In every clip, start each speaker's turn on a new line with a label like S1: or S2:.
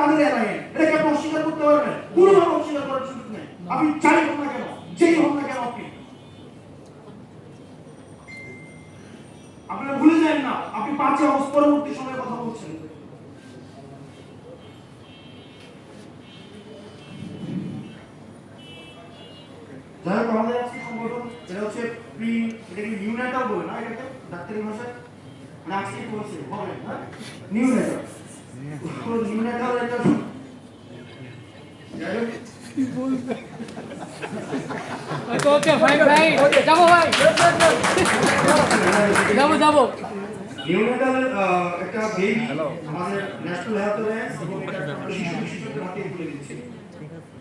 S1: তাদের এলাকায় এটাকে আপনি অস্বীকার করতে পারবেন। কোনোভাবে অস্বীকার করার সুযোগ নেই। আপনি যাই হোক না কেন যেই হোক না কেন আপনি। আপনারা ভুলে যান না আপনি পাঁচে অগস্ট পরবর্তী সময়ে কথা বলছেন। যাই হোক আমাদের আজকে সংগঠন এটা হচ্ছে প্রি এটাকে নিউ বলে না এটাকে? ডাক্তারি ভাষায়? মানে আজকে বলছে? হবে না নিউ নেটাও নিউ নেটাও
S2: ওকে যাব ভাই
S1: যাব যাব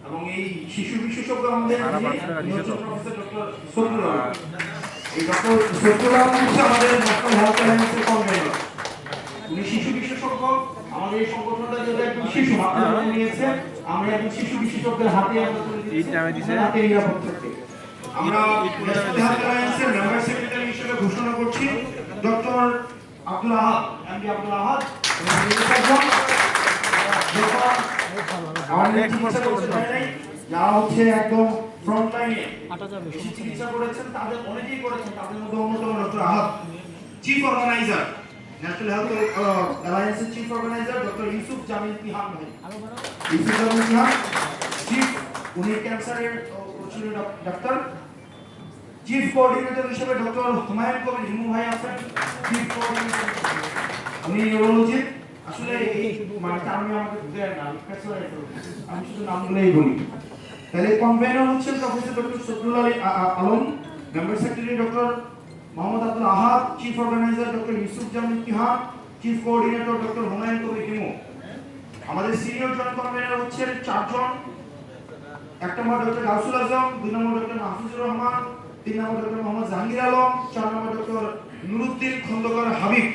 S1: এবং শিশু এই শিশু বিশেষজ্ঞ আমাদের প্রফেসর ডক্টর সফরুল এই ডক্টর সফরুল আমাদের ন্যাশনাল হেলথ অ্যালায়েন্সের কনভেনর আমাদের এই সংগঠনটা শিশু মাত্র নিয়েছে আমরা একজন শিশু বিশেষজ্ঞের হাতে আমরা তুলে দিচ্ছি হাতে নিরাপদ থাকতে আমরা মেম্বার সেক্রেটারি হিসেবে ঘোষণা করছি ডক্টর আব্দুল আহাদ এমডি আব্দুল আহাদ যারা হচ্ছে একদম ফ্রন্ট লাইনে চিকিৎসা করেছেন তাদের অনেকেই করেছেন তাদের মধ্যে অন্যতম doctor Ahad chief organiser national health অ্যালায়েন্সের chief organiser doctor Yusuf Jamil Tihan ভাই। ইউসুফ জামিল তিহান চিফ উনি ক্যান্সারের ডাক্তার। চিফ কোঅর্ডিনেটর হিসেবে ডক্টর হুমায়ুন কবির হিমু ভাই আছেন। চিফ কোঅর্ডিনেটর উনি নিউরোলজি আসলে এই মানে আমি আমাকে দেয় না আমি শুধু নামগুলোই বলি। তাহলে কনভেনর হচ্ছেন professor doctor Safrul Ali Alam. Member secretary doctor Mohammad Abdul Ahad chief organiser doctor Yusuf Jamil Tihan chief coordinator doctor Humayun Kabir Himu. আমাদের সিনিয়র জয়েন্ট হচ্ছে হচ্ছেন চারজন। এক নম্বর ডক্টর গাউসুল আজম, দুই নম্বর ডক্টর মাহফুজুর রহমান, তিন নম্বর ডক্টর মোহাম্মদ জাহাঙ্গীর আলম, চার নম্বর ডক্টর নুরুদ্দিন খন্দকার হাবিব।